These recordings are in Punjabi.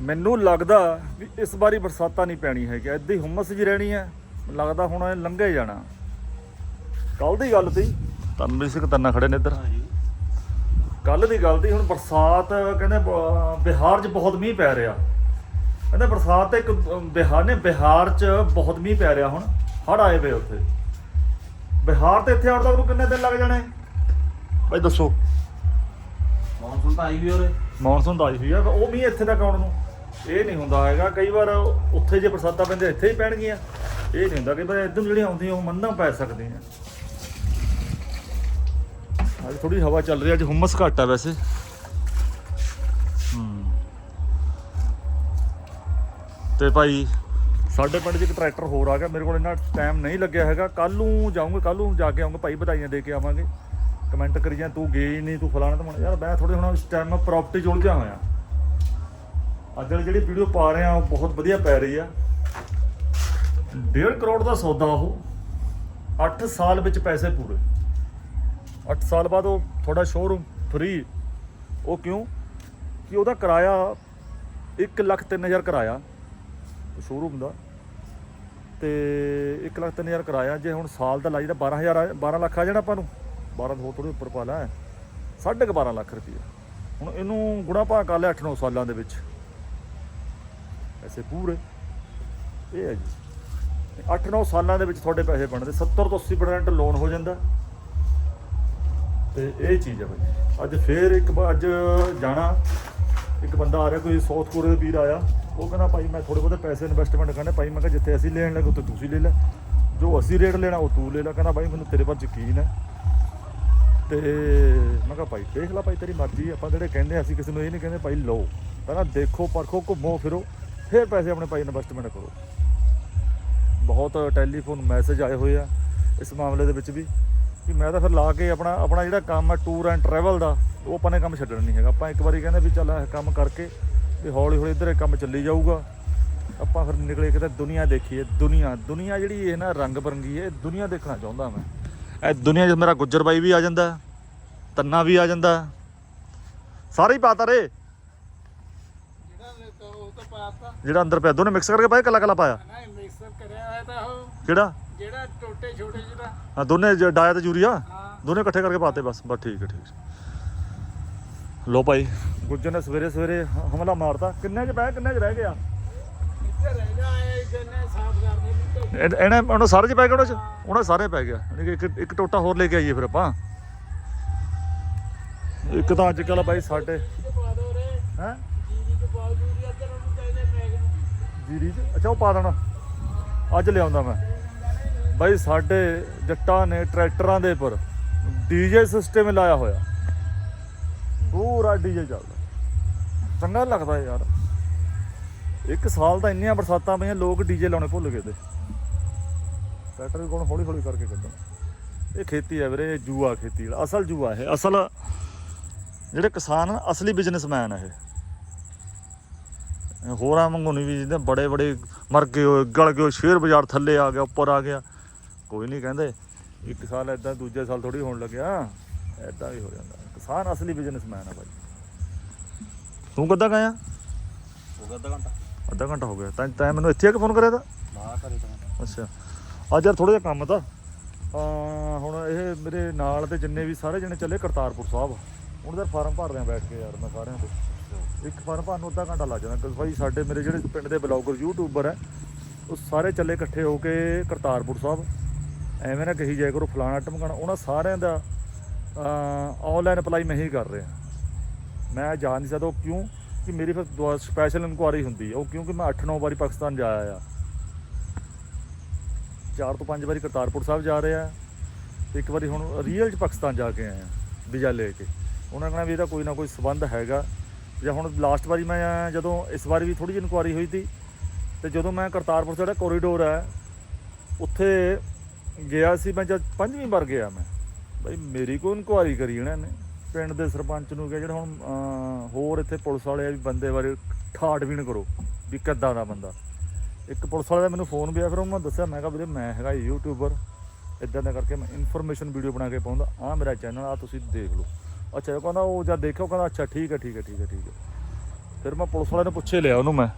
ਮੈਨੂੰ ਲੱਗਦਾ ਵੀ ਇਸ ਵਾਰੀ ਬਰਸਾਤਾਂ ਨਹੀਂ ਪੈਣੀ ਹੈਗੀ। ਐਦਾਂ ਹੀ ਹੁਮਸ ਜੀ ਰਹਿਣੀ ਹੈ। ਲੱਗਦਾ ਹੁਣ ਇਹ ਲੰਘੇ ਜਾਣਾ। ਕੱਲ ਦੀ ਗੱਲ ਤੀ ਤਨਵੀਰ ਸਿੰਘ ਤੰਨਾ ਖੜੇ ਨੇ ਇੱਧਰ। ਕੱਲ ਦੀ ਗੱਲ ਤੀ ਹੁਣ ਬਰਸਾਤ ਕਹਿੰਦੇ ਬਿਹਾਰ 'ਚ ਬਹੁਤ ਮੀਂਹ ਪੈ ਰਿਹਾ। ਕਹਿੰਦੇ ਬਰਸਾਤ ਇੱਕ ਅਮ, ਬਿਹਾਰ ਨੇ ਬਿਹਾਰ 'ਚ ਬਹੁਤ ਮੀਂਹ ਪੈ ਰਿਹਾ ਹੁਣ। ਹੜ ਆਏ ਵੇ ਉੱਥੇ। ਬਿਹਾਰ ਤੇ ਇੱਥੇ ਆਉਣ ਤੱਕ ਨੂੰ ਕਿੰਨੇ ਦਿਨ ਲੱਗ ਜਾਣੇ? ਭਾਈ ਦੱਸੋ। ਮੌਨਸੂਨ ਤਾਂ ਆਈ ਵੀ ਹੋਰੇ ਮੌਨਸੂਨ ਤਾਂ ਆਈ ਹੋਈ ਆ ਉਹ ਮੀਂਹ ਇੱਥੇ ਤੱਕ ਆਉਣ ਨੂੰ। ਇਹ ਨਹੀਂ ਹੁੰਦਾ ਹੈਗਾ। ਕਈ ਵਾਰ ਉੱਥੇ ਜੇ ਬਰਸਾਤਾਂ ਪੈਂਦੇ ਇੱਥੇ ਹੀ ਪੈਣਗੀਆਂ। ਇਹ ਨਹੀਂ ਹੁੰਦਾ ਕਿ ਭਾਈ ਇੱਧਰ ਜਿਹੜੀਆਂ ਆਉਂਦੀਆਂ, ਉਹ ਮੰਨਾਂ ਪੈ ਸਕਦੀਆਂ। ਅੱਜ ਥੋੜੀ ਹਵਾ ਚੱਲ ਰਹੀ ਹੈ ਅੱਜ ਹੁਮਸ ਘੱਟ ਆ ਵੈਸੇ। ਤੇ ਭਾਈ, ਸਾਡੇ ਪਿੰਡ 'ਚ ਇੱਕ ਟਰੈਕਟਰ ਹੋਰ ਆ ਗਿਆ। ਮੇਰੇ ਕੋਲ ਇੰਨਾ ਟਾਈਮ ਨਹੀਂ ਲੱਗਿਆ ਹੈਗਾ। ਕੱਲ ਨੂੰ ਜਾਊਂਗਾ ਕੱਲ ਨੂੰ ਜਾ ਕੇ ਆਉਂਗੇ ਭਾਈ ਵਧਾਈਆਂ ਦੇ ਕੇ ਆਵਾਂਗੇ। ਕਮੈਂਟ ਕਰੀ ਜਾਂ ਤੂੰ ਗਈ ਨਹੀਂ, ਤੂੰ ਫਲਾਣਾ ਤਾਂ ਯਾਰ ਮੈਂ ਥੋੜੇ ਹੁਣ ਇਸ ਟਾਈਮ ਪ੍ਰਾਪਰਟੀ 'ਚ ਉਲਝਿਆ ਹੋਇਆ ਅੱਜ ਵਾਲੀ ਜਿਹੜੀ ਵੀਡੀਓ ਪਾ ਰਹੇ ਆ ਉਹ ਬਹੁਤ ਵਧੀਆ ਪੈ ਰਹੀ ਆ। 1.5 ਕਰੋੜ ਦਾ ਸੌਦਾ ਉਹ। 8 ਸਾਲ ਵਿੱਚ ਪੈਸੇ ਪੂਰੇ। 8 ਸਾਲ ਬਾਅਦ ਉਹ ਤੁਹਾਡਾ ਸ਼ੋਰੂਮ ਫ੍ਰੀ ਉਹ ਕਿਉਂ? ਕਿ ਉਹਦਾ ਕਿਰਾਇਆ 1 ਲੱਖ 3000 ਕਿਰਾਇਆ ਸ਼ੋਰੂਮ ਦਾ। ਤੇ 1 ਲੱਖ 3000 ਕਿਰਾਇਆ, ਜੇ ਹੁਣ ਸਾਲ ਦਾ ਲਾਈ ਤਾਂ 12000 ਆ- 12 ਲੱਖ ਆ ਜਾਣਾ ਆਪਾਂ ਨੂੰ। 12 ਤੋਂ ਥੋੜੇ ਉੱਪਰ ਪਾ ਲੈ। ਸਾਢੇ ਕੁ 12 ਲੱਖ ਰੁਪਏ ਹੁਣ ਇਹਨੂੰ ਗੁਣਾ ਭਾਗ ਕਰ ਲਿਆ 8-9 ਸਾਲਾਂ ਦੇ ਵਿੱਚ। ਪੈਸੇ ਪੂਰੇ। ਇਹ ਹੈ ਜੀ। 8-9 ਸਾਲਾਂ ਦੇ ਵਿੱਚ ਤੁਹਾਡੇ ਪੈਸੇ ਬਣਦੇ। 70 ਤੋਂ 80% ਲੋਨ ਹੋ ਜਾਂਦਾ। ਤੇ ਇਹ ਚੀਜ਼ ਹੈ ਭਾਈ ਅੱਜ ਫੇਰ ਇੱਕ ਅੱਜ ਜਾਣਾ। ਇੱਕ ਬੰਦਾ ਆ ਰਿਹਾ, ਕੋਈ ਸਾਊਥ ਕੋਰੀਆ ਦਾ ਵੀਰ ਆਇਆ। ਉਹ ਕਹਿੰਦਾ, ਭਾਈ, ਮੈਂ ਥੋੜੇ ਬਹੁਤੇ ਪੈਸੇ ਇਨਵੈਸਟਮੈਂਟ ਕਰਨੇ। ਭਾਈ, ਮੈਂ ਕਿਹਾ, ਜਿੱਥੇ ਅਸੀਂ ਲੈਣ ਲੱਗੇ, ਉੱਥੇ ਤੁਸੀਂ ਲੈ ਲੈ। ਜੋ ਅਸੀਂ ਰੇਟ ਲੈਣਾ, ਉਹ ਤੂੰ ਲੈ ਲੈ। ਕਹਿੰਦਾ, ਭਾਈ, ਮੈਨੂੰ ਤੇਰੇ ਪਰ ਯਕੀਨ ਹੈ। ਤੇ ਮੈਂ ਕਿਹਾ, ਭਾਈ, ਦੇਖ ਲੈ ਭਾਈ, ਤੇਰੀ ਮਰਜ਼ੀ ਆਪਾਂ ਜਿਹੜੇ ਕਹਿੰਦੇ ਅਸੀਂ ਕਿਸੇ ਨੂੰ ਇਹ ਨਹੀਂ ਕਹਿੰਦੇ, ਭਾਈ, ਲਓ। ਪਹਿਲਾਂ ਦੇਖੋ, ਪਰਖੋ, ਘੁੰਮੋ, ਫਿਰੋ। ਫਿਰ ਪੈਸੇ ਆਪਣੇ ਭਾਈ ਇਨਵੈਸਟਮੈਂਟ ਕਰੋ। ਬਹੁਤ ਟੈਲੀਫੋਨ ਮੈਸੇਜ ਆਏ ਹੋਏ ਆ ਇਸ ਮਾਮਲੇ ਦੇ ਵਿੱਚ ਵੀ ਕਿ ਮੈਂ ਤਾਂ ਫਿਰ ਲਾ ਕੇ ਆਪਣਾ ਆਪਣਾ ਜਿਹੜਾ ਕੰਮ ਹੈ ਟੂਰ ਐਂਡ ਟਰੈਵਲ ਦਾ, ਉਹ ਆਪਾਂ ਨੇ ਕੰਮ ਛੱਡਣਾ ਨਹੀਂ ਹੈਗਾ। ਆਪਾਂ ਇੱਕ ਵਾਰੀ ਕਹਿੰਦੇ ਵੀ ਚੱਲ ਇਹ ਕੰਮ ਕਰਕੇ ਵੀ ਹੌਲੀ ਹੌਲੀ ਇੱਧਰ ਇਹ ਕੰਮ ਚੱਲੀ ਜਾਊਗਾ। ਆਪਾਂ ਫਿਰ ਨਿਕਲੇ ਕਿਤੇ ਦੁਨੀਆ ਦੇਖੀਏ, ਦੁਨੀਆ ਦੁਨੀਆ ਜਿਹੜੀ ਇਹ ਨਾ ਰੰਗ ਬਰੰਗੀ ਹੈ, ਇਹ ਦੁਨੀਆ ਦੇਖਣਾ ਚਾਹੁੰਦਾ ਮੈਂ। ਇਹ ਦੁਨੀਆ 'ਚ ਮੇਰਾ ਗੁੱਜਰ ਬਾਈ ਵੀ ਆ ਜਾਂਦਾ, ਤੰਨਾ ਵੀ ਆ ਜਾਂਦਾ। ਸਾਰੇ ਹੀ ਪਾਤਾ ਰੇ ਜਿਹੜਾ ਉਹ ਤਾਂ ਪਾਤਾ। ਜਿਹੜਾ ਅੰਦਰ ਪਿਆ ਦੋਨੇ ਮਿਕਸ ਕਰਕੇ ਪਾਇਆ ਕੱਲਾ ਕੱਲਾ ਪਾਇਆ? ਨਹੀਂ ਮਿਕਸਰ ਕਰਿਆ ਹੋਇਆ ਤਾਂ ਉਹ। ਕਿਹੜਾ? ਜਿਹੜਾ ਟੋਟੇ ਛੋਟੇ ਜਿਹੜਾ ਹਾਂ ਦੋਨੇ ਜ- ਡਾਇਆ ਤੇ ਯੂਰੀਆ? ਹਾਂ। ਦੋਨੇ ਇਕੱਠੇ ਕਰਕੇ ਪਾਤੇ ਬਸ ਬਸ ਠੀਕ ਹੈ ਠੀਕ ਲੋ ਭਾਈ ਗੁੱਜਰ ਨੇ ਸਵੇਰੇ ਸਵੇਰੇ ਹ- ਹਮਲਾ ਮਾਰਤਾ। ਕਿੰਨੇ ਚ ਪੈ ਕਿੰਨੇ ਚ ਰਹਿ ਗਿਆ? ਇੱਥੇ ਰਹਿਣਾ ਹੈ ਜਨੇ ਸਾਫ਼ ਕਰਨੇ ਵੀ ਧੋ- ਇਹ- ਇਹਨੇ ਉਹਨਾਂ ਸਾਰੇ ਚ ਪੈ ਗਏ ਉਹਨਾਂ ਚ? ਉਹਨਾਂ ਸਾਰੇ ਪੈ ਗਿਆ। ਯਾਨੀ ਕਿ ਇੱਕ ਇੱਕ ਟੋਟਾ ਹੋਰ ਲੈ ਕੇ ਆਈਏ ਫਿਰ ਆਪਾਂ। ਇੱਕ ਤਾਂ ਅੱਜ ਕੱਲ ਬਾਈ ਸਾਡੇ ਤੇ ਪਾ ਦੋ ਰੇ ਹੈ ਜੀਰੀ ਚ ਪਾਉ ਜੂਰੀ ਇੱਧਰ ਉਹਨੂੰ ਚਾਹੀਦੇ ਮੈਗ ਨੂੰ ਜੀਰੀ ਚ। ਅੱਛਾ, ਉਹ ਪਾ ਦੇਣਾ। ਅੱਜ ਲਿਆਉਂਦਾ ਮੈਂ। ਬਾਈ, ਸਾਡੇ ਜੱਟਾਂ ਨੇ ਟਰੈਕਟਰਾਂ ਦੇ ਪਰ ਡੀਜੇ ਸਿਸਟਮ ਲਾਇਆ ਹੋਇਆ। ਪੂਰਾ ਡੀਜੇ ਚੱਲਦਾ। ਚੰਗਾ ਲੱਗਦਾ ਯਾਰ। ਇੱਕ ਸਾਲ ਤਾਂ ਇੰਨੀਆਂ ਬਰਸਾਤਾਂ ਪਈਆਂ, ਲੋਕ ਡੀਜੇ ਲਾਉਣੇ ਭੁੱਲ ਗਏ ਤੇ। ਟਰੈਕਟਰ ਵੀ ਕੋਣ ਹੌਲੀ ਹੌਲੀ ਕਰਕੇ ਕੱਢਣ। ਇਹ ਖੇਤੀ ਹੈ ਵੀਰੇ, ਇਹ ਜੂਆ ਖੇਤੀ। ਅਸਲ ਜੂਆ ਇਹ। ਅਸਲ ਜਿਹੜੇ ਕਿਸਾਨ ਅਸਲੀ ਬਿਜ਼ਨਸਮੈਨ ਆ ਇਹ। ਹੋਰਾਂ ਵਾਂਗੂ ਨਹੀਂ ਵੀ ਜਿਹਦੇ ਬੜੇ ਬੜੇ ਮਰ ਗਏ ਹੋਏ ਗਲ ਗਏ ਸ਼ੇਅਰ ਬਾਜ਼ਾਰ ਥੱਲੇ ਆ ਗਿਆ ਉੱਪਰ ਆ ਗਿਆ। ਕੋਈ ਨਹੀਂ ਕਹਿੰਦੇ ਇੱਕ ਸਾਲ ਐਦਾਂ ਦੂਜੇ ਸਾਲ ਥੋੜੀ ਹੋਣ ਲੱਗਿਆ। ਐਦਾਂ ਵੀ ਹੋ ਜਾਂਦਾ। ਕਿਸਾਨ ਅਸਲੀ ਬਿਜ਼ਨਸਮੈਨ ਆ ਭਾਈ ਤੂੰ ਕਦੋਂ ਗਿਆ ਹੋ ਗਿਆ ਅੱਧਾ ਘੰਟਾ। ਅੱਧਾ ਘੰਟਾ ਹੋ ਗਿਆ। ਤਾਂ ਤੈਂ ਮੈਨੂੰ ਇੱਥੇ ਆ ਕੇ ਫੋਨ ਕਰਿਆ ਤਾਂ? ਨਾ ਕਰੇ ਤਾਂ ਅੱਛਾ। ਅੱਜ ਯਾਰ ਥੋੜਾ ਜਿਹਾ ਕੰਮ ਤਾਂ। ਹੁਣ ਇਹ ਮੇਰੇ ਨਾਲ ਦੇ ਜਿੰਨੇ ਵੀ ਸਾਰੇ ਜਣੇ ਚੱਲੇ ਕਰਤਾਰਪੁਰ ਸਾਹਿਬ। ਉਹਨਾਂ ਦਾ ਫਾਰਮ ਭਰ ਰਿਹਾ ਬੈਠ ਕੇ ਯਾਰ ਮੈਂ ਸਾਰਿਆਂ ਦੇ ਇੱਕ ਫਾਰਮ ਭਰਨ ਨੂੰ ਅੱਧਾ ਘੰਟਾ ਲੱਗ ਜਾਂਦਾ ਕਿਉਂਕਿ ਭਾਈ ਸਾਡੇ ਮੇਰੇ ਜਿਹੜੇ ਪਿੰਡ ਦੇ ਬਲੌਗਰ, ਯੂਟਿਊਬਰ ਹੈ, ਉਹ ਸਾਰੇ ਚੱਲੇ ਇਕੱਠੇ ਹੋ ਕੇ ਕਰਤਾਰਪੁਰ ਸਾਹਿਬ। ਐਵੇਂ ਨਾ ਕਹੀ ਜਾਇਆ ਕਰੋ, ਫਲਾਣਾ ਟਮਕਾਣਾ ਉਹਨਾਂ ਸਾਰਿਆਂ ਦਾ ਆਨਲਾਈਨ ਅਪਲਾਈ ਮੈਂ ਹੀ ਕਰ ਰਿਹਾ। ਮੈਂ ਜਾ ਨਹੀਂ ਸਕਦਾ ਕਿਉਂ ਕਿ ਮੇਰੀ ਫਿਰ ਸਪੈਸ਼ਲ ਇਨਕੁਆਰੀ ਹੁੰਦੀ ਹੈ। ਉਹ ਕਿਉਂਕਿ ਮੈਂ 8-9 ਵਾਰੀ ਪਾਕਿਸਤਾਨ ਜਾਇਆ ਆ ਚਾਰ ਤੋਂ ਪੰਜ ਵਾਰੀ ਕਰਤਾਰਪੁਰ ਸਾਹਿਬ ਜਾ ਰਿਹਾ। ਇੱਕ ਵਾਰੀ ਹੁਣ ਰੀਅਲ ਚ ਪਾਕਿਸਤਾਨ ਜਾ ਕੇ ਆਇਆ, ਵੀਜ਼ਾ ਲੈ ਕੇ। ਉਹਨਾਂ ਕਹਿੰਦਾ ਵੀ ਇਹਦਾ ਕੋਈ ਨਾ ਕੋਈ ਸਬੰਧ ਹੈਗਾ। ਜਾਂ ਹੁਣ ਲਾਸਟ ਵਾਰੀ ਮੈਂ ਜਦੋਂ ਇਸ ਵਾਰੀ ਵੀ ਥੋੜੀ ਜਿਹੀ ਇਨਕੁਆਰੀ ਹੋਈ ਸੀ, ਤੇ ਜਦੋਂ ਮੈਂ ਕਰਤਾਰਪੁਰ ਜਿਹੜਾ ਕੋਰੀਡੋਰ ਹੈ, ਉੱਥੇ ਗਿਆ ਸੀ ਮੈਂ ਜਦ ਪੰਜਵੀਂ ਵਾਰ ਗਿਆ ਮੈਂ। ਬਈ ਮੇਰੀ ਕੋਈ ਇਨਕੁਆਰੀ ਕਰੀ ਇਹਨਾਂ। ਨੇ ਪਿੰਡ ਦੇ ਸਰਪੰਚ ਨੂੰ ਕਿਹਾ ਜਿਹੜਾ ਹੁਣ ਹੋਰ ਇੱਥੇ ਪੁਲਿਸ ਵਾਲੇ ਆ ਵੀ ਬੰਦੇ ਬਾਰੇ ਠਾੜ ਵੀ ਨਾ ਕਰੋ, ਵੀ ਕਿੱਦਾਂ ਦਾ ਬੰਦਾ। ਇੱਕ ਪੁਲਿਸ ਵਾਲੇ ਦਾ ਮੈਨੂੰ ਫੋਨ ਵੀ ਆਇਆ, ਫਿਰ ਉਹਨੂੰ ਦੱਸਿਆ, ਮੈਂ ਕਿਹਾ ਵੀਰੇ ਮੈਂ ਹੈਗਾ ਯੂਟਿਊਬਰ ਇਦਾਂ ਦਾ ਕਰਕੇ ਮੈਂ ਇਨਫੋਰਮੇਸ਼ਨ ਵੀਡੀਓ ਬਣਾ ਕੇ ਪਾਉਂਦਾ ਆ ਮੇਰਾ ਚੈਨਲ ਆ ਤੁਸੀਂ ਦੇਖ ਲਓ। ਅੱਛਾ, ਉਹ ਕਹਿੰਦਾ, ਉਹ ਜਦ ਦੇਖਿਆ, ਉਹ ਕਹਿੰਦਾ, ਅੱਛਾ, ਠੀਕ ਹੈ ਠੀਕ ਹੈ ਠੀਕ ਹੈ ਠੀਕ ਹੈ। ਫਿਰ ਮੈਂ ਪੁਲਿਸ ਵਾਲੇ ਨੂੰ ਪੁੱਛੇ, ਲਿਆ ਉਹਨੂੰ ਮੈਂ।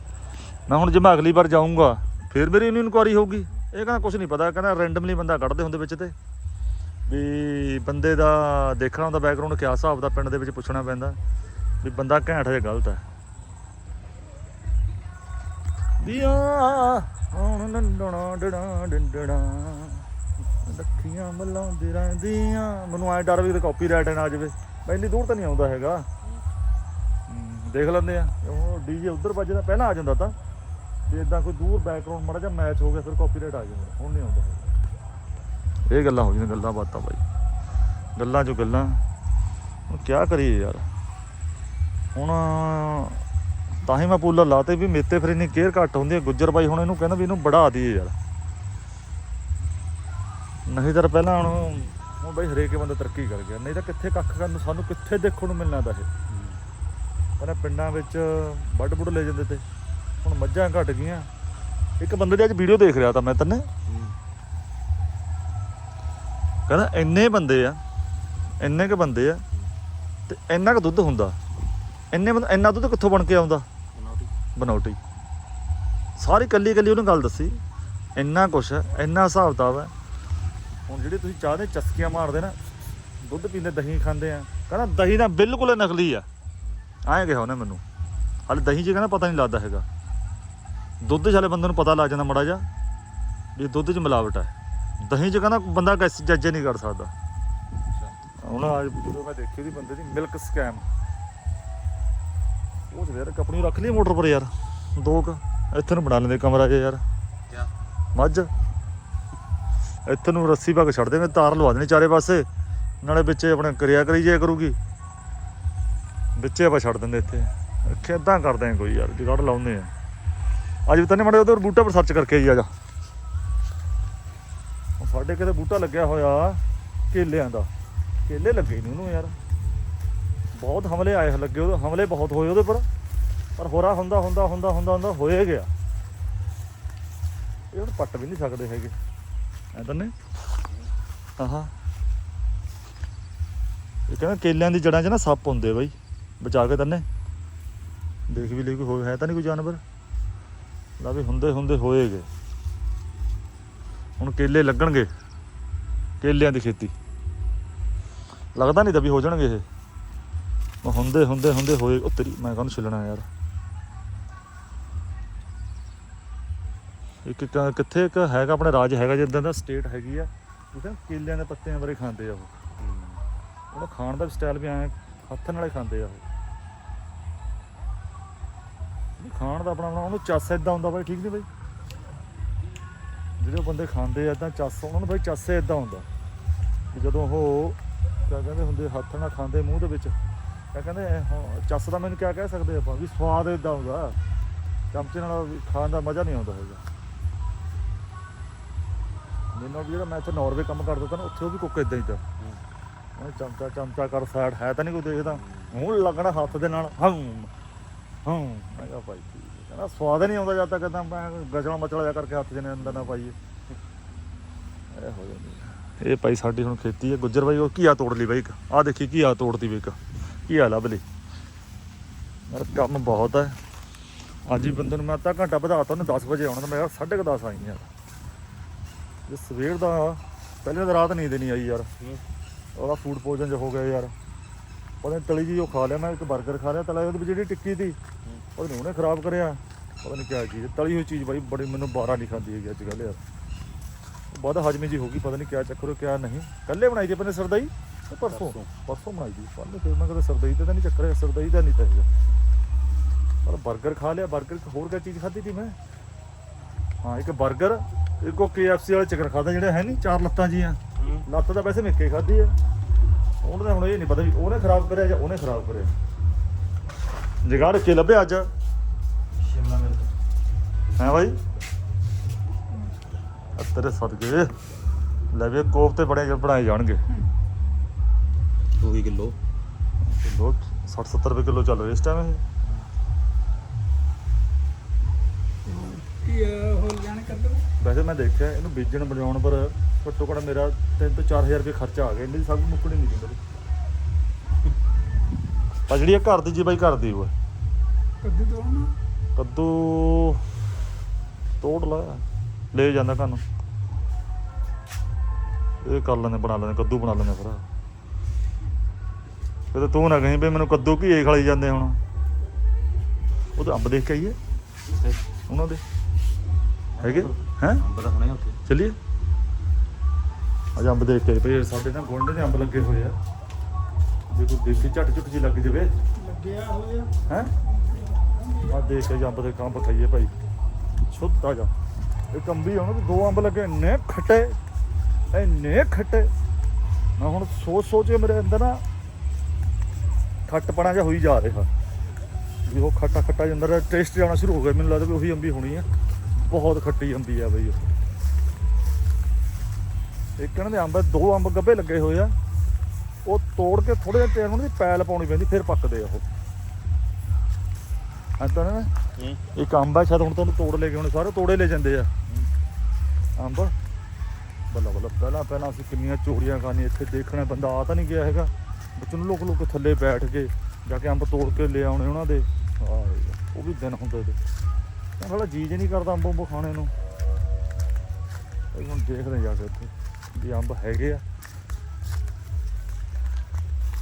ਮੈਂ ਹੁਣ ਜੇ ਮੈਂ ਅਗਲੀ ਵਾਰ ਜਾਊਂਗਾ, ਫਿਰ ਮੇਰੀ ਇਹਨੂੰ ਇਨਕੁਆਰੀ ਹੋਊਗੀ। ਇਹ ਕਹਿੰਦਾ ਕੁਝ ਨਹੀਂ ਪਤਾ। ਕਹਿੰਦਾ ਰੈਂਡਮਲੀ ਬੰਦਾ ਕੱਢਦੇ ਹੁੰਦੇ ਵਿੱਚ ਤੇ। ਵੀ ਬੰਦੇ ਦਾ ਦੇਖਣਾ ਹੁੰਦਾ ਬੈਕਗ੍ਰਾਉਂਡ ਕਿਆ ਹਿਸਾਬ ਦਾ ਪਿੰਡ ਦੇ ਵਿੱਚ ਪੁੱਛਣਾ ਪੈਂਦਾ। ਵੀ ਬੰਦਾ ਘੈਂਟ ਹੈ ਜਾਂ ਗਲਤ ਹੈ। ਦਿਆ ਹੁਣ ਨੰਡਣਾ, ਡਣਾ, ਡੰਡਣਾ। ਲੱਖੀਆਂ ਮਲਾਉਂਦੀ ਰਹਿੰਦੀਆਂ। ਮੈਨੂੰ ਐ ਡਰ ਵੀ ਤੇ ਕਾਪੀਰਾਈਟ ਨਾ ਆ ਜਾਵੇ। ਮੈਂ ਦੂਰ ਤਾਂ ਨਹੀਂ ਆਉਂਦਾ ਹੈਗਾ। ਹਮ, ਦੇਖ ਲੈਂਦੇ ਆ। ਉਹ ਡੀਜੇ ਉਧਰ ਵੱਜਦਾ ਪਹਿਲਾਂ ਆ ਜਾਂਦਾ ਤਾਂ। ਤੇ ਇਦਾਂ ਕੋਈ ਦੂਰ ਬੈਕਗ੍ਰਾਉਂਡ ਮੜਾ ਜਾਂ ਮੈਚ ਹੋ ਗਿਆ ਫਿਰ ਕਾਪੀਰਾਈਟ ਆ ਜਾਂਦਾ। ਹੁਣ ਨਹੀਂ ਆਉਂਦਾ ਹੈਗਾ। ਇਹ ਗੱਲਾਂ ਹੋ ਜਾਂਦੀਆਂ ਗੱਲਾਂ ਬਾਤਾਂ ਬਾਈ। ਗੱਲਾਂ ਚੋਂ ਗੱਲਾਂ। ਹੁਣ ਕੀ ਕਰੀਏ ਯਾਰ। ਹੁਣ ਤਾਂ ਹੀ ਮੈਂ ਪੂਲਰ ਲਾਤੇ ਵੀ ਮੇਤੇ ਫਿਰ ਇੰਨੀ ਕੇਅਰ ਘੱਟ ਹੁੰਦੀ ਹੈ। ਗੁੱਜਰ ਬਾਈ ਹੁਣ ਇਹਨੂੰ ਕਹਿੰਦਾ ਵੀ ਇਹਨੂੰ ਬੜਾ ਦਈਏ ਯਾਰ। ਨਹੀਂ ਤਾਂ ਪਹਿਲਾਂ ਹੁਣ ਹੁਣ ਬਾਈ ਹਰੇਕ ਬੰਦਾ ਤਰੱਕੀ ਕਰ ਗਿਆ। ਨਹੀਂ ਤਾਂ ਕਿੱਥੇ ਕੱਖ ਕਰਨ ਨੂੰ ਸਾਨੂੰ ਕਿੱਥੇ ਦੇਖਣ ਨੂੰ ਮਿਲਣਾ ਤਾਂ ਇਹ। ਪਹਿਲਾਂ ਪਿੰਡਾਂ ਵਿੱਚ ਵੱਡ ਬੁੱਢ ਲੈ ਜਾਂਦੇ ਤੇ। ਹੁਣ ਮੱਝਾਂ ਘਟ ਗਈਆਂ। ਇੱਕ ਬੰਦੇ ਦੀ ਅੱਜ ਵੀਡੀਓ ਦੇਖ ਰਿਹਾ ਤਾਂ ਮੈਂ ਤੰਨੇ। ਕਹਿੰਦਾ ਇੰਨੇ ਬੰਦੇ ਆ ਇੰਨੇ ਕ ਬੰਦੇ ਆ ਤੇ ਇੰਨਾ ਕ ਦੁੱਧ ਹੁੰਦਾ। ਇੰਨੇ ਬੰਦ ਇੰਨਾ ਦੁੱਧ ਕਿੱਥੋਂ ਬਣ ਕੇ ਆਉਂਦਾ? ਬਨੌਟੀ ਸਾਰੀ ਕੱਲੀ ਕੱਲੀ ਉਹਨੇ ਗੱਲ ਦੱਸੀ। ਇੰਨਾ ਕੁਛ ਇੰਨਾ ਹਿਸਾਬ ਕਿਤਾਬ ਹੈ। ਹੁਣ ਜਿਹੜੇ ਤੁਸੀਂ ਚਾਹ ਦੇ ਚਸਕੀਆਂ ਮਾਰਦੇ ਨਾ ਦੁੱਧ ਪੀਂਦੇ ਦਹੀਂ ਖਾਂਦੇ ਆ। ਕਹਿੰਦਾ ਦਹੀਂ ਤਾਂ ਬਿਲਕੁਲ ਨਕਲੀ ਆ। ਐਂ ਕਿਹਾ ਉਹਨੇ ਮੈਨੂੰ। ਹਾਲੇ ਦਹੀਂ 'ਚ ਕਹਿੰਦਾ ਪਤਾ ਨਹੀਂ ਲੱਗਦਾ ਹੈਗਾ। ਦੁੱਧ 'ਚ ਹਾਲੇ ਬੰਦੇ ਨੂੰ ਪਤਾ ਲੱਗ ਜਾਂਦਾ ਮੜਾ ਜਾ ਵੀ ਦੁੱਧ 'ਚ ਮਿਲਾਵਟ ਹੈ ਦਹੀਂ 'ਚ ਕਹਿੰਦਾ ਬੰਦਾ ਕਿਸ ਜੱਜ ਨਹੀਂ ਕਰ ਸਕਦਾ। ਹੁਣ ਅੱਜ ਜਦੋਂ ਮੈਂ ਦੇਖੀ ਉਹਦੀ ਬੰਦੇ ਦੀ ਮਿਲਕ ਸਕੈਮ ਉਹ ਤੇ ਯਾਰ ਕਪਣੀ ਰੱਖ ਲਈ ਮੋਟਰ ਪਰ ਯਾਰ। ਦੋ ਕ। ਇੱਥੇ ਨੂੰ ਬਣਾ ਲੈਂਦੇ ਕਮਰਾ ਜਿਹਾ ਯਾਰ। ਮੱਝ। ਇੱਥੇ ਨੂੰ ਰੱਸੀ ਪਾ ਕੇ ਛੱਡ ਦੇਵੇਂ ਤਾਰ ਲਵਾ ਦੇਣੀ ਚਾਰੇ ਪਾਸੇ। ਨਾਲੇ ਵਿੱਚੇ ਆਪਣੇ ਕਰਿਆ ਕਰੀ ਜਾਇਆ ਕਰੂਗੀ। ਵਿੱਚੇ ਆਪਾਂ ਛੱਡ ਦਿੰਦੇ ਇੱਥੇ। ਖੇਦਾਂ ਕਰਦੇ ਆ ਕੋਈ ਯਾਰ, ਜਗੜ ਲਾਉਂਦੇ ਆ ਅੱਜ ਵੀ ਤੈਨੇ ਮੜੇ ਉਹਦੇ ਬੂਟਾ ਪਰ ਸਰਚ ਕਰਕੇ ਆਈ ਆ ਜਾ। ਸਾਡੇ ਕਿਤੇ ਬੂਟਾ ਲੱਗਿਆ ਹੋਇਆ, ਕੇਲਿਆਂ ਦਾ। ਕੇਲੇ ਲੱਗੇ ਨਹੀਂ ਉਹਨੂੰ ਯਾਰ। ਬਹੁਤ ਹਮਲੇ ਆਏ ਲੱਗੇ ਉਹਦੇ, ਹਮਲੇ ਬਹੁਤ ਹੋਏ ਉਹਦੇ ਪਰ। ਪਰ ਹੋਰਾ ਹੁੰਦਾ ਹੁੰਦਾ ਹੁੰਦਾ ਹੁੰਦਾ ਹੁੰਦਾ ਹੋਏ ਗਿਆ। ਇਹ ਹੁਣ ਪੱਟ ਵੀ ਨਹੀਂ ਸਕਦੇ ਹੈਗੇ। ਐ ਆਹਾ। ਇਹ ਕਹਿੰਦਾ ਕੇਲਿਆਂ ਦੀ ਜੜਾਂ 'ਚ ਨਾ ਸੱਪ ਹੁੰਦੇ ਬਾਈ। ਬਚਾ ਕੇ ਤੰਨੇ ਦੇਖ ਵੀ ਲਈ ਕੋਈ ਹੋਇਆ ਹੈ ਤਾਂ ਨਹੀਂ ਕੋਈ ਜਾਨਵਰ? ਲਾ ਵੀ ਹੁੰਦੇ ਹੁੰਦੇ ਹੋਏਗੇ। ਹੁਣ ਕੇਲੇ ਲੱਗਣਗੇ। ਕੇਲਿਆਂ ਦੀ ਖੇਤੀ। ਲੱਗਦਾ ਨਹੀਂ ਤਾਂ ਵੀ ਹੋ ਜਾਣਗੇ ਇਹ। ਹੁੰਦੇ ਹੁੰਦੇ ਹੁੰਦੇ ਹੋਏ ਉਹ ਤੇਰੀ ਮੈਂ ਕਾਹਨੂੰ ਛਿੱਲਣਾ ਯਾਰ। ਇੱਕ ਕਿੱਥੇ ਇੱਕ ਹੈਗਾ ਆਪਣੇ ਰਾਜ ਹੈਗਾ ਜਿੱਦਾਂ ਦਾ ਸਟੇਟ ਹੈਗੀ ਆ। ਉਹਦਾ ਕੇਲਿਆਂ ਦੇ ਪੱਤਿਆਂ ਬਾਰੇ ਖਾਂਦੇ ਆ ਉਹ। ਉਹਦਾ ਖਾਣ ਦਾ ਸਟਾਈਲ ਵੀ ਐ ਹੱਥ ਨਾਲੇ ਖਾਂਦੇ ਆ ਉਹ। ਖਾਣ ਦਾ ਆਪਣਾ ਆਪਣਾ ਉਹਨੂੰ ਚੱਸ ਇਦਾਂ ਹੁੰਦਾ ਬਾਈ ਠੀਕ ਨਹੀਂ ਬਾਈ? ਜਿਹੜੇ ਉਹ ਬੰਦੇ ਖਾਂਦੇ ਆ ਤਾਂ ਚੱਸ ਉਹਨਾਂ ਨੂੰ ਬਾਈ ਚੱਸ ਇਦਾਂ ਹੁੰਦਾ। ਜਦੋਂ ਉਹ ਕਿਆ ਕਹਿੰਦੇ ਹੁੰਦੇ ਹੱਥ ਨਾਲ ਖਾਂਦੇ ਮੂੰਹ ਦੇ ਵਿੱਚ ਕਿਆ ਕਹਿੰਦੇ ਇਹ ਹੁਣ ਚੱਸ ਦਾ ਮੈਨੂੰ ਕਿਆ ਕਹਿ ਸਕਦੇ ਆਪਾਂ? ਵੀ ਸਵਾਦ ਇਦਾਂ ਹੁੰਦਾ। ਚਮਚੇ ਨਾਲ ਵੀ ਖਾਣ ਦਾ ਮਜ਼ਾ ਨਹੀਂ ਆਉਂਦਾ ਹੈਗਾ। ਮੈਨੂੰ ਵੀ ਜਿਹੜਾ ਮੈਂ ਇੱਥੇ ਨਾਰਵੇ ਕੰਮ ਕਰਦਾ ਤਾ ਨਾ ਉੱਥੇ ਉਹ ਵੀ ਕੁੱਕ ਇਦਾਂ ਹੀ ਤਾਂ ਉਹ ਚਮਚਾ ਚਮਚਾ ਕਰ ਸਾਈਡ ਹੈ ਤਾਂ ਨਹੀਂ ਕੋਈ ਦੇਖਦਾ। ਮੂੰਹ ਲੱਗਣਾ ਹੱਥ ਦੇ ਨਾਲ, ਹਮ ਹਮ। ਮੈਂ ਕਿਹਾ ਭਾਈ ਕਹਿੰਦਾ ਸਵਾਦ ਨਹੀਂ ਆਉਂਦਾ ਜਦ ਤੱਕ ਕਹਿੰਦਾ ਮੈਂ ਗਜਣਾ ਮਚਲਾ ਜਾ ਕਰਕੇ ਹੱਥ ਜਨੇ ਅੰਦਰ ਨਾ ਪਾਈਏ। ਇਹ ਹੋ ਜਾਂਦੀ ਇਹ ਭਾਈ ਸਾਡੀ ਹੁਣ ਖੇਤੀ ਹੈ। ਗੁੱਜਰ ਬਾਈ, ਉਹ ਘੀਆ ਤੋੜ ਲਈ ਬਾਈ ਇੱਕ? ਆਹ ਦੇਖੀ ਘੀਆ ਤੋੜਦੀ ਵੇ ਇੱਕ। ਘੀਆ ਲੱਭ ਲਈ? ਯਾਰ ਕੰਮ ਬਹੁਤ ਹੈ। ਅੱਜ ਹੀ ਬੰਦੇ ਨੂੰ ਮੈਂ ਅੱਧਾ ਘੰਟਾ ਵਧਾਤਾ ਉਹਨੇ 10 ਵਜੇ ਆਉਣਾ ਤਾਂ ਮੈਂ ਯਾਰ 10:30 ਆਈ ਯਾਰ ਜੇ ਸਵੇਰ ਦਾ ਪਹਿਲੇ ਤਾਂ ਰਾਤ ਨਹੀਂ ਦੇਣੀ ਆਈ ਯਾਰ। ਉਹਦਾ ਫੂਡ ਪੋਇਜ਼ਨ ਜਿਹਾ ਹੋ ਗਿਆ ਯਾਰ। ਉਹਨੇ ਤਲੀ ਜੀ ਉਹ ਖਾ ਲਿਆ ਮੈਂ ਇੱਕ 버ਗਰ ਖਾ ਲਿਆ ਤਲਾ ਉਹਦੀ ਜਿਹੜੀ ਟਿੱਕੀ ਸੀ ਦੀ ਉਹਨੇ ਉਹਨੇ ਖਰਾਬ ਕਰਿਆ। ਪਤਾ ਨਹੀਂ ਕਿਆ ਚੀਜ਼ ਤਲੀ ਹੋਈ ਚੀਜ਼ ਬਾਈ ਬੜੀ ਮੈਨੂੰ ਬਾਰਾ ਨਹੀਂ ਖਾਂਦੀ ਹੈਗੀ ਅੱਜ ਕੱਲ ਯਾਰ। ਬਹੁਤ ਹਜਮੇ ਜੀ ਹੋ ਗਈ ਪਤਾ ਨਹੀਂ ਕਿਆ ਚੱਕਰ ਹੋ ਕਿਆ ਨਹੀਂ। ਕੱਲੇ ਬਣਾਈ ਜੀ ਆਪਣੇ ਸਰਦਾਈ ਪਰਸੋਂ? ਪਰਸੋਂ। ਬਣਾਈ ਜੀ ਪਰ ਫਿਰ ਮੈਂ ਕਦੇ ਸਰਦਾਈ ਤੇ ਤਾਂ ਨਹੀਂ ਚੱਕਰ ਹੈ ਸਰਦਾਈ ਦਾ ਨਹੀਂ ਤਾਂ ਹੈਗਾ। ਪਰ 버ਗਰ ਖਾ ਲਿਆ 버ਗਰ ਹੋਰ ਕਿਆ ਚੀਜ਼ ਖਾਧੀ ਸੀ ਮੈਂ? ਹਾਂ ਇੱਕ 버ਗਰ ਇੱਕ ਉਹ KFC ਵਾਲੇ ਚਿਕਨ ਖਾਦਾ ਜਿਹੜੇ ਹੈ ਨਹੀਂ ਚਾਰ ਲੱਤਾਂ ਜੀਆਂ। ਲੱਤ ਤਾਂ ਵੈਸੇ ਮਿੱਕੇ ਖਾਧੀ ਆ। ਉਹਨੇ ਤਾਂ ਹੁਣ ਇਹ ਨਹੀਂ ਪਤਾ ਵੀ ਉਹਨੇ ਖਰਾਬ ਕਰਿਆ ਜਾਂ ਉਹਨੇ ਖਰਾਬ ਕਰਿਆ। ਜਗਾੜ ਕੇ ਲੱਭਿਆ ਅੱਜ। ਸ਼ਿਮਲਾ ਮਿਰਚ। ਹੈ ਭਾਈ ਤੇਰੇ ਸਦਕੇ। ਲੈ ਵੀ ਕੋਫਤੇ ਬੜੇ ਜਿਹੇ ਬਣਾਏ ਜਾਣਗੇ। 2 ਕਿਲੋ। ਕਿਲੋ 60 70 ਰੁਪਏ ਕਿਲੋ ਚੱਲ ਰਿਹਾ ਇਸ ਟਾਈਮ ਇਹ। ਕੀ ਕੱਢੋ ਵੈਸੇ ਮੈਂ ਦੇਖਿਆ ਇਹਨੂੰ ਬੀਜਣ ਬਣਾਉਣ ਪਰ ਘੱਟੋ ਘੱਟ ਮੇਰਾ 3 ਤੋਂ 4000 ਰੁਪਏ ਖਰਚਾ ਆ ਗਿਆ। ਇਹਦੀ ਸਭ ਮੁੱਕਣੀ ਨਹੀਂ ਮੇਰੀ ਆ ਜਿਹੜੀ ਇਹ ਘਰ ਦੀ ਜੀ ਬਾਈ ਘਰ ਦੀ ਉਹ ਕੱਦੂ ਤੋੜਨਾ। ਕੱਦੂ ਤੋੜ ਲਾ। ਲੈ ਜਾਂਦਾ ਕੰਨ ਇਹ ਕਰ ਲੈਂਦੇ ਬਣਾ ਲੈਂਦੇ ਕੱਦੂ ਬਣਾ ਲੈਂਦੇ ਫਿਰ ਕਿਤੇ ਤੂੰ ਨਾ ਕਹੀਂ ਵੀ ਮੈਨੂੰ ਕੱਦੂ ਘੀਏ ਖਲਾਈ ਜਾਂਦੇ ਹੁਣ। ਉਹ ਤਾਂ ਅੰਬ ਦੇਖ ਕੇ ਆਈਏ ਉਹਨਾਂ ਦੇ। ਹੈਗੇ? ਹੈ? ਅੰਬ ਤਾਂ ਹੁਣੇ ਉੱਥੇ। ਚਲਿਏ। ਅੱਜ ਅੰਬ ਦੇਖ ਕੇ ਭਈ ਸਾਡੇ ਨਾ ਗੁੰਡੇ ਦੇ ਅੰਬ ਲੱਗੇ ਹੋਏ ਆ। ਜੇ ਕੋਈ ਦੇਖ ਕੇ ਝਟ ਝੁੱਟ ਜੀ ਲੱਗ ਜਾਵੇ। ਲੱਗਿਆ ਹੋਇਆ ਹੈ? ਆ ਦੇਖ ਕੇ ਅੰਬ ਦੇ ਕੰਬ ਖਾਈਏ ਭਾਈ। ਛੁੱਟਾ ਜਾ। ਇਹ ਕੰਬੀ ਹੁਣ ਦੋ ਅੰਬ ਲੱਗੇ ਇੰਨੇ ਖੱਟੇ ਇੰਨੇ ਖੱਟੇ। ਮੈਂ ਹੁਣ ਸੋਚ ਸੋਚ ਕੇ ਮੇਰੇ ਅੰਦਰ ਨਾ ਖੱਟਪਣਾ ਜਿਹਾ ਹੋਈ ਜਾ ਰਿਹਾ। ਵੀ ਉਹ ਖੱਟਾ ਖੱਟਾ ਜਿਹਾ ਅੰਦਰ ਟੇਸਟ ਆਉਣਾ ਸ਼ੁਰੂ ਹੋ ਗਿਆ। ਮੈਨੂੰ ਲੱਗਦਾ ਵੀ ਉਹੀ ਅੰਬੀ ਹੋਣੀ ਆ। ਬਹੁਤ ਖੱਟੀ ਅੰਬੀ ਆ ਬਈ ਇੱਕ ਇਹਨਾਂ ਦੇ ਅੰਬ ਦੋ ਅੰਬ ਗੱਬੇ ਲੱਗੇ ਹੋਏ ਆ। ਉਹ ਤੋੜ ਕੇ ਥੋੜੇ ਜਿਹਾ ਟਾਈਮ ਉਹਨਾਂ ਦੀ ਪੈਲ ਪਾਉਣੀ ਪੈਂਦੀ ਫਿਰ ਪੱਕਦੇ ਆ ਉਹ। ਅੰਤਾਂ ਨਾ ਇੱਕ ਅੰਬ ਆ ਸ਼ਾਇਦ ਹੁਣ ਤੁਹਾਨੂੰ ਤੋੜ ਲੈ ਕੇ ਹੁਣ ਸਾਰੇ ਤੋੜੇ ਲੈ ਜਾਂਦੇ ਆ। ਅੰਬ। ਬੱਲਾ ਬੱਲਾ ਪਹਿਲਾਂ ਪਹਿਲਾਂ ਅਸੀਂ ਕਿੰਨੀਆਂ ਚੋਰੀਆਂ ਕਰਨੀਆਂ ਇੱਥੇ ਦੇਖਣਾ ਬੰਦਾ ਆ ਤਾਂ ਨਹੀਂ ਗਿਆ ਹੈਗਾ। ਬੱਚੇ ਨੂੰ ਲੋਕ ਲੋਕ ਥੱਲੇ ਬੈਠ ਕੇ ਜਾ ਕੇ ਅੰਬ ਤੋੜ ਕੇ ਲੈ ਆਉਣੇ ਉਹਨਾਂ ਦੇ। ਉਹ ਵੀ ਦਿਨ ਹੁੰਦੇ ਤੇ। ਤਾਂ ਸਾਲਾ ਜੀਜ ਨਹੀਂ ਕਰਦਾ ਅੰਬ ਅੰਬ ਖਾਣੇ ਨੂੰ। ਇਹ ਹੁਣ ਦੇਖਦੇ ਜਾ ਕੇ ਉੱਥੇ ਵੀ ਅੰਬ ਹੈਗੇ ਆ।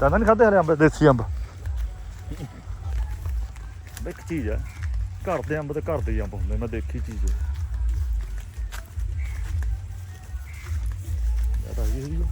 ਤਾਂ ਨਹੀਂ ਖਾਦੇ ਹਰੇ ਅੰਬ, ਦੇਸੀ ਅੰਬ। ਇੱਕ ਚੀਜ਼ ਆ, ਘਰ ਦੇ ਅੰਬ ਤੇ ਘਰ ਦੇ ਹੀ ਅੰਬ ਹੁੰਦੇ, ਮੈਂ ਦੇਖੀ ਚੀਜ਼। ਹੈ ਇਹ ਆ। ਇਹ ਹੀ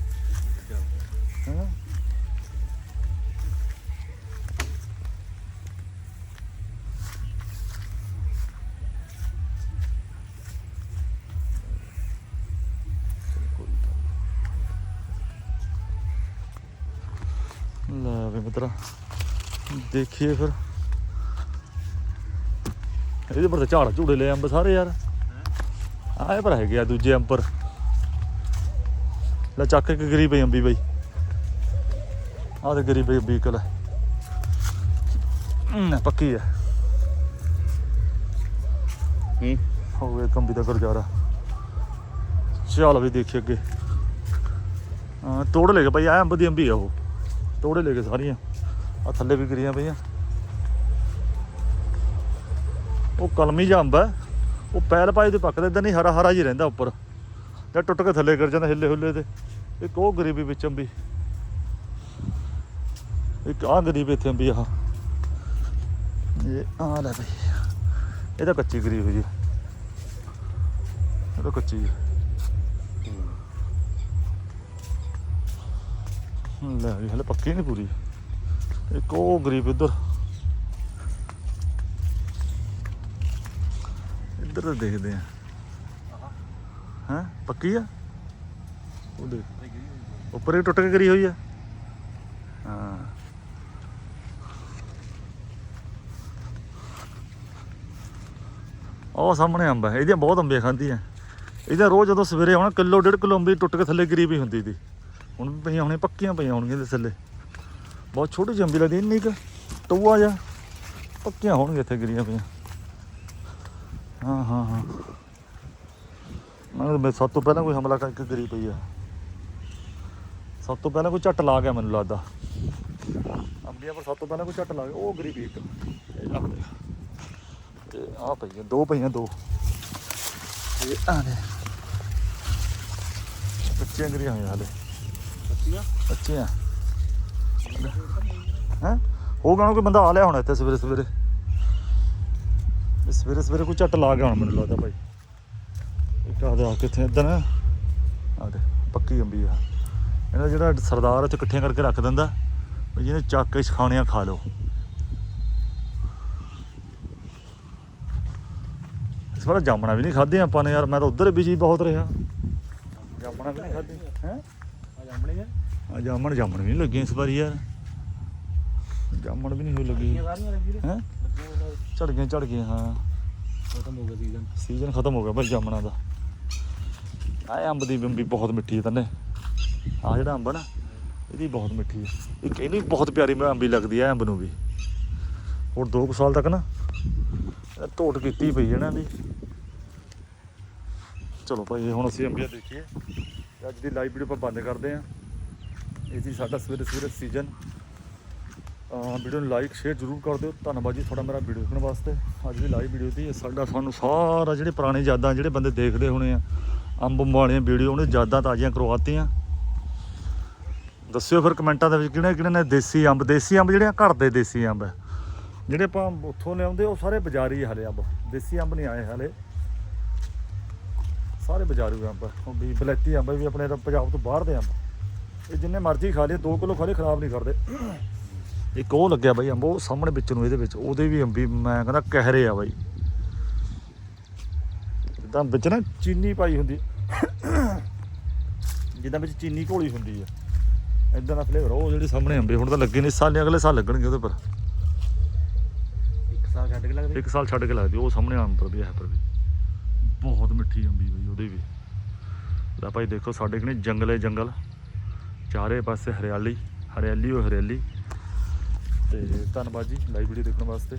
ਮਿੱਤਰਾ ਦੇਖੀਏ ਫਿਰ। ਇਹਦੇ ਪਰ ਤਾਂ ਝਾੜ ਝੂੜੇ ਲੈ ਅੰਬ ਸਾਰੇ ਯਾਰ। ਆਏ ਪਰ ਹੈਗੇ ਆ ਦੂਜੇ ਅੰਬਰ ਲੈ ਚੱਕ ਕੇ ਗਰੀਬ ਅੰਬੀ ਬਈ। ਆਹ ਤੇ ਗਰੀਬ ਅੰਬੀ ਕਲ ਪੱਕੀ ਆ। ਹੂੰ। ਹੋ ਗਏ ਕੰਬੀ ਦਾ ਗੁਰਜਾਰਾ ਚੱਲ ਵੀ ਦੇਖੀ ਅੱਗੇ। ਹਾਂ ਤੋੜ ਲੈ ਕੇ ਭਾਈ ਆ ਅੰਬ ਦੀ ਅੰਬੀ ਆ ਉਹ। ਤੋੜੇ ਲੈ ਕੇ ਸਾਰੀਆਂ। ਆ ਥੱਲੇ ਵੀ ਗਿਰੀਆਂ ਪਈਆਂ। ਉਹ ਕਲਮੀ ਜਿਹਾ ਅੰਬ ਹੈ। ਉਹ ਪੈਲ ਪਾਏ ਤੇ ਪੱਕਦਾ ਇਦਾਂ ਨਹੀਂ, ਹਰਾ ਹਰਾ ਜੀ ਰਹਿੰਦਾ ਉੱਪਰ। ਜਾਂ ਟੁੱਟ ਕੇ ਥੱਲੇ ਗਿਰ ਜਾਂਦਾ ਹਿੱਲੇ ਹੁੱਲੇ ਤੇ। ਇੱਕ ਉਹ ਗਰੀਬੀ ਵਿੱਚ ਅੰਬੀ। ਇੱਕ ਆ ਗਰੀਬ ਇੱਥੇ ਅੰਬੀ ਆ ਇਹ ਆ ਲੈ ਬਈ। ਇਹ ਤਾਂ ਕੱਚੀ ਗਰੀਬ ਜੀ। ਇਹ ਤਾਂ ਕੱਚੀ ਹੈ। ਲੈ ਹਲੇ ਪੱਕੀ ਨਹੀਂ ਪੂਰੀ। ਇੱਕ ਉਹ ਗਰੀਬ ਇੱਧਰ। ਇੱਧਰ ਦੇਖਦੇ ਆ। ਹਾਂ? ਪੱਕੀ ਆ? ਉਹ ਦੇਖ। ਉੱਪਰ ਹੀ ਟੁੱਟ ਕੇ ਗਰੀ ਹੋਈ ਆ। ਹਾਂ। ਉਹ ਸਾਹਮਣੇ ਅੰਬ ਹੈ ਇਹਦੀਆਂ ਬਹੁਤ ਅੰਬੀਆਂ ਖਾਂਦੀਆਂ ਇਹਦਾ ਰੋਜ਼ ਜਦੋਂ ਸਵੇਰੇ ਆਉਣਾ, ਕਿਲੋ, ਡੇਢ ਕਿਲੋ ਅੰਬੀ ਟੁੱਟ ਕੇ ਥੱਲੇ ਗਰੀ ਵੀ ਹੁੰਦੀ ਸੀ। ਹੁਣ ਵੀ ਪਈਆਂ ਹੋਣੀਆਂ, ਪੱਕੀਆਂ ਪਈਆਂ ਹੋਣਗੀਆਂ ਇਹਦੇ ਥੱਲੇ। ਬਹੁਤ ਛੋਟੀ ਜਿਹੀ ਅੰਬੀ ਲੱਗਦੀ ਇੰਨੀ ਕੁ ਟਊਆ ਜਾ ਪੱਕੀਆਂ ਹੋਣਗੀਆਂ ਇੱਥੇ ਗਿਰੀਆਂ ਪਈਆਂ। ਹਾਂ ਹਾਂ ਹਾਂ। ਮੈਂ ਮੈਂ ਸਭ ਤੋਂ ਪਹਿਲਾਂ ਕੋਈ ਹਮਲਾ ਕਰਕੇ ਗਰੀ ਪਈ ਆ। ਸਭ ਤੋਂ ਪਹਿਲਾਂ ਕੋਈ ਝੱਟ ਲਾ ਗਿਆ ਮੈਨੂੰ ਲੱਗਦਾ। ਅੰਬੀਆਂ ਪਰ ਸਭ ਤੋਂ ਪਹਿਲਾਂ ਕੋਈ ਝੱਟ ਲਾ ਗਿਆ। ਉਹ ਗਰੀ ਪਈ ਇੱਕ। ਤੇ ਆ। ਪਈਆਂ ਦੋ ਪਈਆਂ ਦੋ। ਇਹ ਆ ਨੇ ਬੱਚੀਆਂ ਗਰੀਆਂ ਹੋਈਆਂ ਹਾਲੇ। ਬੱਤੀਆਂ ਬੱਚੀਆਂ। ਹੈ? ਹੋ ਗਿਆ ਕੋਈ ਬੰਦਾ ਆ ਲਿਆ ਹੋਣਾ ਇੱਥੇ ਸਵੇਰੇ ਸਵੇਰੇ। ਇਹ ਸਵੇਰੇ ਸਵੇਰੇ ਕੋਈ ਝੱਟ ਲਾ ਗਿਆ ਹੋਣਾ ਮੈਨੂੰ ਲੱਗਦਾ ਭਾਈ। ਇੱਕ ਆ ਦੇ ਆ ਕਿੱਥੇ ਇਦਾਂ ਨਾ ਆ ਦੇ ਪੱਕੀ ਅੰਬੀ ਆ। ਇਹਨਾਂ ਜਿਹੜਾ ਸਰਦਾਰ ਇੱਥੇ ਇਕੱਠੀਆਂ ਕਰਕੇ ਰੱਖ ਦਿੰਦਾ ਜਿਹਨੇ ਚੱਕ ਕੇ ਖਾਣੀਆਂ ਖਾ ਲਓ। ਇਸ ਵਾਰ ਜਾਮਣਾ ਵੀ ਨਹੀਂ ਖਾਧੇ ਆਪਾਂ ਨੇ ਯਾਰ, ਮੈਂ ਤਾਂ ਉਧਰ ਬਿਜ਼ੀ ਬਹੁਤ ਰਿਹਾ। ਜਾਮਣਾ ਵੀ ਨਹੀਂ ਖਾਧੀ। ਹੈ? ਆ ਜਾਮਣੇ ਆ? ਆ ਜਾਮਣ ਜਾਮਣ ਵੀ ਨਹੀਂ ਲੱਗੇ ਇਸ ਵਾਰੀ ਯਾਰ। ਜਾਮਣ ਵੀ ਨਹੀਂ ਹੋ ਲੱਗੀ। ਹੈ ਝੜ ਗਏ ਝੜ ਗਏ ਹਾਂ? ਖਤਮ ਹੋ ਗਿਆ ਸੀਜ਼ਨ ਸੀਜ਼ਨ ਖਤਮ ਹੋ ਗਿਆ ਭਾਈ ਜਾਮਣਾ ਦਾ। ਆ ਅੰਬ ਦੀ ਬੰਬੀ ਬਹੁਤ ਮਿੱਠੀ ਹੈ ਤੰਨੇ। ਆ ਜਿਹੜਾ ਅੰਬ ਨਾ ਇਹਦੀ ਬਹੁਤ ਮਿੱਠੀ ਹੈ ਇੱਕ ਇਹਨੂੰ ਬਹੁਤ ਪਿਆਰੀ ਮੈਂ ਅੰਬੀ ਲੱਗਦੀ ਹੈ ਅੰਬ ਨੂੰ ਵੀ। ਹੋਰ 2 ਸਾਲ ਤੱਕ ਨਾ ਧੋਟ ਕੀਤੀ ਪਈ ਇਹਨਾਂ ਦੀ ਚਲੋ ਭਾਈ ਹੁਣ ਅਸੀਂ ਅੰਬੀਆਂ ਦੇਖੀਏ। ਅੱਜ ਦੀ ਲਾਈਵ ਵੀਡੀਓ ਆਪਾਂ ਬੰਦ ਕਰਦੇ ਆਂ। ਇਹ ਸੀ ਸਾਡਾ ਸਵੇਰੇ ਸਵੇਰੇ ਸੀਜ਼ਨ ਵੀਡੀਓ ਨੂੰ ਲਾਈਕ ਸ਼ੇਅਰ ਜ਼ਰੂਰ ਕਰ ਦਿਓ। ਧੰਨਵਾਦ ਜੀ ਤੁਹਾਡਾ ਮੇਰਾ ਵੀਡੀਓ ਦੇਖਣ ਵਾਸਤੇ। ਅੱਜ ਦੀ ਲਾਈਵ ਵੀਡੀਓ ਦੀ ਸਾਡਾ ਸਾਨੂੰ ਸਾਰਾ ਜਿਹੜੇ ਪੁਰਾਣੇ ਯਾਦਾਂ, ਜਿਹੜੇ ਬੰਦੇ ਦੇਖਦੇ ਹੋਣੇ ਆ, ਅੰਬ ਵਾਲੀਆਂ ਵੀਡੀਓ ਉਹਨੇ ਯਾਦਾਂ ਤਾਜ਼ੀਆਂ ਕਰਵਾਤੀਆਂ। ਦੱਸਿਓ ਫਿਰ ਕਮੈਂਟਾਂ ਦੇ ਵਿੱਚ ਕਿਹੜੇ ਕਿਹੜੇ ਨੇ ਦੇਸੀ ਅੰਬ। ਦੇਸੀ ਅੰਬ ਜਿਹੜੇ ਘਰ ਦੇ ਦੇਸੀ ਅੰਬ ਆ। ਜਿਹੜੇ ਆਪਾਂ ਉੱਥੋਂ ਲਿਆਉਂਦੇ, ਉਹ ਸਾਰੇ ਬਾਜ਼ਾਰੀ ਹਲੇ ਅੰਬ। ਦੇਸੀ ਅੰਬ ਨਹੀਂ ਆਏ ਹਲੇ। ਸਾਰੇ ਬਾਜ਼ਾਰੂ ਅੰਬ ਉਹ ਵੀ ਬਲੈਤੀ ਅੰਬ ਵੀ ਆਪਣੇ ਪੰਜਾਬ ਤੋਂ ਬਾਹਰ ਦੇ ਅੰਬ। ਇਹ ਜਿੰਨੇ ਮਰਜ਼ੀ ਖਾ ਲਏ 2 ਕਿਲੋ ਖਾ ਲਏ ਖਰਾਬ ਨਹੀਂ ਕਰਦੇ। ਇੱਕ ਉਹ ਲੱਗਿਆ ਬਾਈ ਅੰਬ ਉਹ ਸਾਹਮਣੇ ਵਿੱਚ ਨੂੰ ਇਹਦੇ ਵਿੱਚ ਉਹਦੇ ਵੀ ਅੰਬੀ ਮੈਂ ਕਹਿੰਦਾ ਕਹਿਰੇ ਆ ਬਾਈ। ਜਿੱਦਾਂ ਵਿੱਚ ਨਾ ਚੀਨੀ ਪਾਈ ਹੁੰਦੀ ਜਿੱਦਾਂ ਵਿੱਚ ਚੀਨੀ ਘੋਲੀ ਹੁੰਦੀ ਆ। ਇਦਾਂ ਦਾ ਫਲੇਵਰ ਉਹ ਜਿਹੜੇ ਸਾਹਮਣੇ ਅੰਬੇ ਹੁਣ ਤਾਂ ਲੱਗੇ ਨੇ ਸਾਲੇ ਅਗਲੇ ਸਾਲ ਲੱਗਣਗੇ ਉਹਦੇ ਪਰ। ਇੱਕ ਸਾਲ ਛੱਡ ਕੇ ਲੱਗਦੇ? ਇੱਕ ਸਾਲ ਛੱਡ ਕੇ ਲੱਗਦੀ ਉਹ ਸਾਹਮਣੇ ਅੰਬ ਪਰ ਵੀ ਹੈ ਪਰ ਵੀ। ਬਹੁਤ ਮਿੱਠੀ ਅੰਬੀ ਬਈ ਉਹਦੇ ਵੀ। ਲੈ ਭਾਈ ਦੇਖੋ ਸਾਡੇ ਕਿਨੇ ਜੰਗਲੇ ਜੰਗਲ। ਚਾਰੇ ਪਾਸੇ ਹਰਿਆਲੀ ਹਰਿਆਲੀ ਉਹ ਹਰਿਆਲੀ। ਤੇ ਧੰਨਵਾਦ ਜੀ ਲਾਈਵ ਵੀਡੀਓ ਦੇਖਣ ਵਾਸਤੇ।